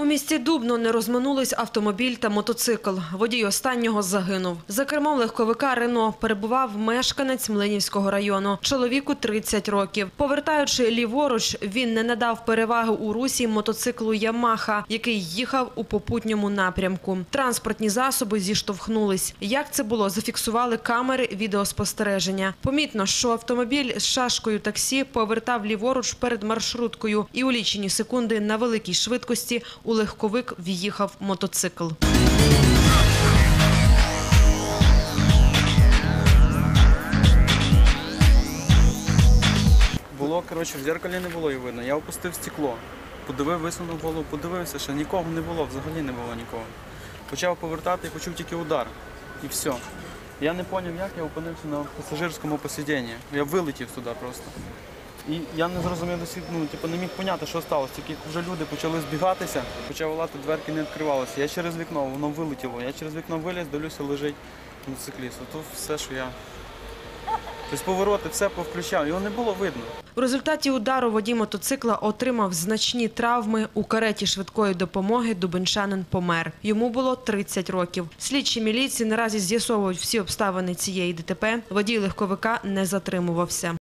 У місті Дубно не розминулись автомобіль та мотоцикл. Водій останнього загинув. За кермом легковика Рено перебував мешканець Млинівського району. Чоловіку 30 років. Повертаючи ліворуч, він не надав переваги у русі мотоциклу Ямаха, який їхав у попутньому напрямку. Транспортні засоби зіштовхнулись. Як це було, зафіксували камери відеоспостереження. Помітно, що автомобіль з шашкою таксі повертав ліворуч перед маршруткою, і у лічені секунди на великій швидкості у легковик в'їхав мотоцикл. Було, коротше, в дзеркалі не було і видно. Я опустив стекло. Подивив, висунув голову, подивився, що нікого не було, взагалі не було нікого. Почав повертати і почув тільки удар. І все. Я не зрозумів, як я опинився на пасажирському посидінні. Я вилетів туди просто. І я не зрозумів досі, ну, типу, не міг поняти, що сталося. Тільки вже люди почали збігатися, почав лати, дверки не відкривалися. Я через вікно, воно вилетіло. Я через вікно виліз, дивлюся, лежить мотоцикліст. Ото все, що я. Тобто повороти, все повключав, його не було видно. У результаті удару водій мотоцикла отримав значні травми. У кареті швидкої допомоги дубенчанин помер. Йому було 30 років. Слідчі міліції наразі з'ясовують всі обставини цієї ДТП. Водій легковика не затримувався.